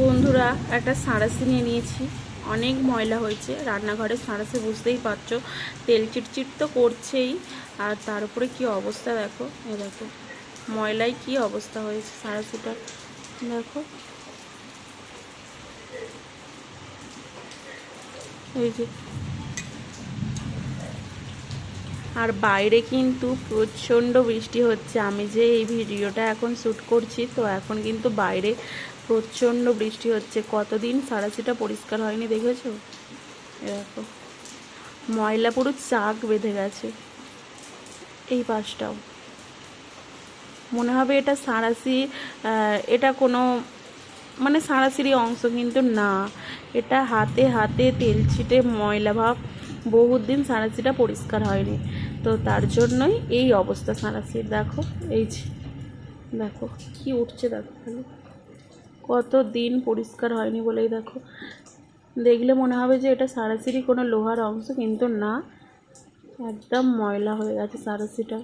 বন্ধুরা, একটা সাঁড়াশি নিয়ে নিয়েছি। অনেক ময়লা হয়েছে। রান্নাঘরে সাঁড়াশি বুঝতেই পারছ, তেল চিটচিট তো করছেই। আর তার উপরে কী অবস্থা দেখো? এ দেখো, ময়লায় কি অবস্থা হয়েছে সাঁড়াশিটার দেখো। এই যে আর বাইরে কিন্তু প্রচণ্ড বৃষ্টি হচ্ছে। আমি যে এই ভিডিওটা এখন শ্যুট করছি, তো এখন কিন্তু বাইরে প্রচণ্ড বৃষ্টি হচ্ছে। কতদিন সারাশিটা পরিষ্কার হয়নি দেখেছ? এরকম ময়লা পুরো চাক বেঁধে গেছে এই পাশটাও। মনে হবে এটা সাঁড়াশি এটা কোনো মানে সাঁড়াশিরই অংশ কিন্তু না। এটা হাতে হাতে তেল ছিটে ময়লা ভাব বহুত দিন সাঁড়াশিটা পরিষ্কার হয়নি। তো তার জন্যই এই অবস্থা সাঁড়াশির দেখো, এই যে, দেখো, কি উঠছে, দেখো খালি। কত দিন পরিষ্কার হয়নি বলেই দেখো। দেখলে মনে হবে যে এটা সাঁড়াশিরই কোনো লোহার অংশ, কিন্তু না। একদম ময়লা হয়ে গেছে তো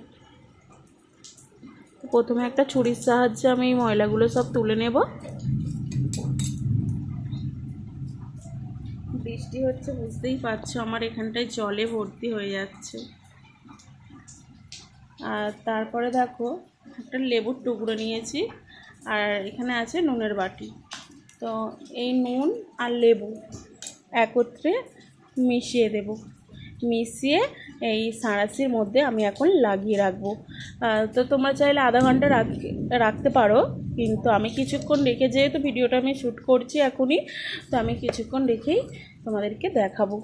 প্রথমে একটা ছুরির সাহায্যে আমি এই ময়লাগুলো সব তুলে নেব। বৃষ্টি হচ্ছে, বুঝতেই পারছ, আমার এখানটায় জলে ভর্তি হয়ে যাচ্ছে। আর তারপরে দেখো, একটা লেবুর টুকরো নিয়েছি, আর এখানে আছে নুনের বাটি। তো এই নুন আর লেবু একত্রে মিশিয়ে দেব। মিশিয়ে এই সাঁড়াশির মধ্যে আমি এখন লাগিয়ে রাখব। তো তোমরা চাইলে আধা ঘণ্টা রাখ- রাখতে পারো, কিন্তু আমি কিছুক্ষণ রেখে, যেহেতু ভিডিওটা আমি শ্যুট করছি এখনই, তো আমি কিছুক্ষণ রেখেই তোমাদেরকে দেখাবো।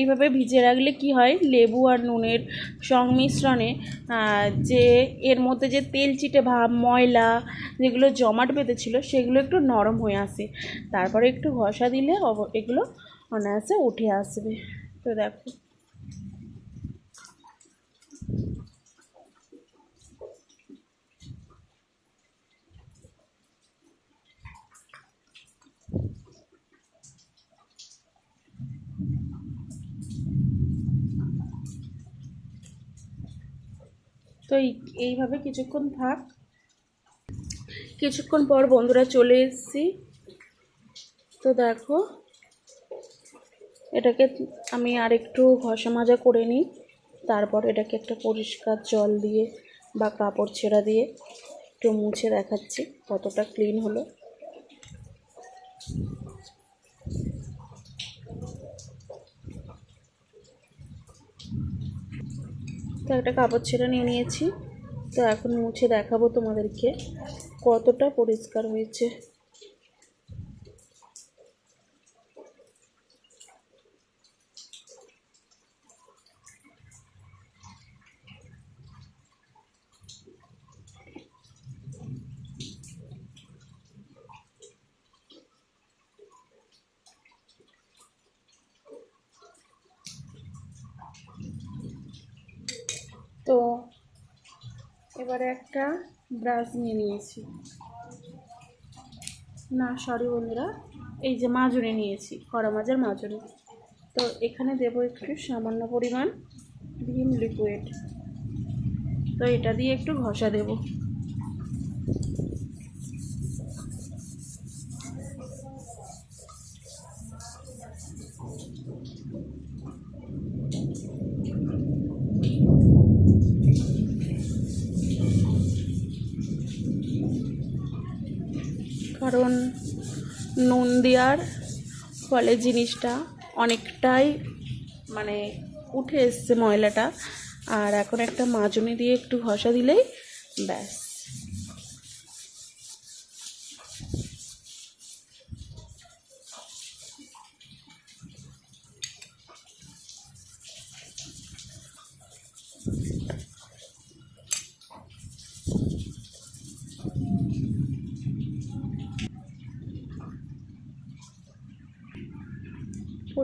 এইভাবে ভিজে রাখলে কি হয়? লেবু আর নুনের সংমিশ্রণে যে এর মধ্যে যে তেল চিটে ভাব ময়লা যেগুলো জমাট বেঁধেছিলো, সেগুলো একটু নরম হয়ে আসে। তারপরে একটু ঘষা দিলে এগুলো অনায়াসে উঠে আসবে। তো দেখো। তো এই- এইভাবে কিছুক্ষণ থাক। কিছুক্ষণ পর বন্ধুরা চলে এসেছি। তো দেখো, এটাকে আমি আর একটু ঘষা মাজা করে নিই। তারপর এটাকে একটা পরিষ্কার জল দিয়ে বা কাপড় ছেঁড়া দিয়ে একটু মুছে দেখাচ্ছি কতটা ক্লিন হলো। তো একটা কাপড় ছেঁড়া নিয়ে নিয়েছি। তো এখন মুছে দেখাবো তোমাদেরকে কতটা পরিষ্কার হয়েছে। তো এবারে একটা ব্রাশ নিয়ে নিয়েছি। না সরি বন্ধুরা, এই যে মাজুনি নিয়েছি, কড়া মাজার। মাজুনি তো এখানে দেবো একটু সামান্য পরিমাণ ভিম লিকুইড তো এটা দিয়ে একটু ঘষা দেব। কারণ নুন দেওয়ার ফলে জিনিসটা অনেকটাই মানে উঠে এসছে ময়লাটা। আর এখন একটা মাজনি দিয়ে একটু ঘষা দিলেই ব্যাস।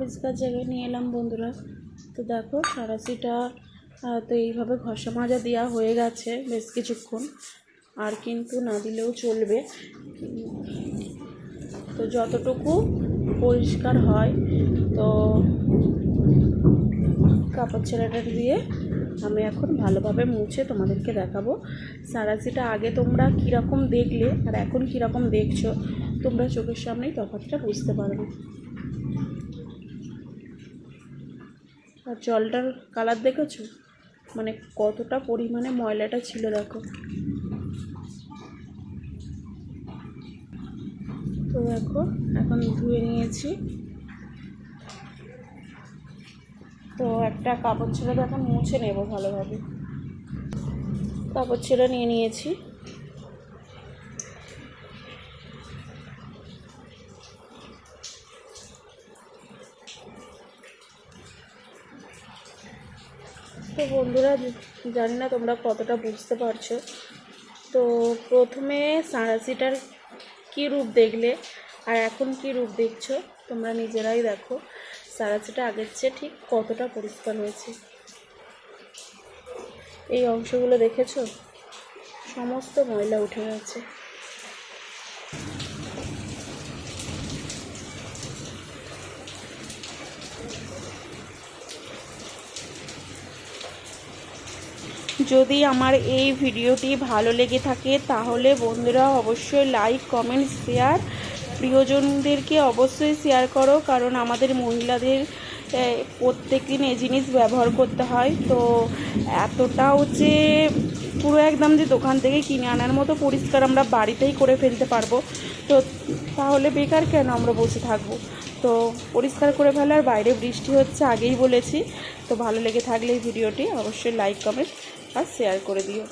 পরিষ্কার জায়গায় নিয়ে এলাম বন্ধুরা। তো দেখো, সারাশিটা তো এইভাবে ঘষা মাজা দেওয়া হয়ে গেছে বেশ কিছুক্ষণ। আর কিন্তু না দিলেও চলবে। তো যতটুকু পরিষ্কার হয়, তো কাপড় ছেলেটা দিয়ে আমি এখন ভালোভাবে মুছে তোমাদেরকে দেখাবো। সারাশিটা আগে তোমরা কীরকম দেখলে আর এখন কীরকম দেখছ, তোমরা চোখের সামনেই তফাৎটা বুঝতে পারবে। আর জলটার কালার দেখেছ? মানে কতটা পরিমাণে ময়লাটা ছিল দেখো। তো দেখো, এখন ধুয়ে নিয়েছি। তো একটা কাপড় ছেড়ে এখন মুছে নেব ভালোভাবে। কাপড় ছেড়ে নিয়ে নিয়েছি। তো বন্ধুরা, জানি না তোমরা কতটা বুঝতে পারছ। তো প্রথমে সাঁড়াশিটার কী রূপ দেখলে আর এখন কী রূপ দেখছ, তোমরা নিজেরাই দেখো। সাঁড়াশিটা আগের চেয়ে ঠিক কতটা পরিষ্কার হয়েছে? এই অংশগুলো দেখেছ? সমস্ত ময়লা উঠে গেছে। যদি আমার এই ভিডিওটি ভালো লেগে থাকে, তাহলে বন্ধুরা অবশ্যই লাইক কমেন্ট শেয়ার প্রিয়জনদেরকে অবশ্যই শেয়ার করো, কারণ আমাদের মহিলাদের প্রত্যেক দিন এই জিনিস ব্যবহার করতে হয়। তো এতটাও যে পুরো একদম যে দোকান থেকে কিনে আনার মতো পরিষ্কার আমরা বাড়িতেই করে ফেলতে পারব। তো তাহলে বেকার কেন আমরা বসে থাকব? তো পরিষ্কার করে ফেলার বাইরে বৃষ্টি হচ্ছে আগেই বলেছি। তো ভালো লেগে থাকলে এই ভিডিওটি অবশ্যই লাইক কমেন্ট আর শেয়ার করে দিও।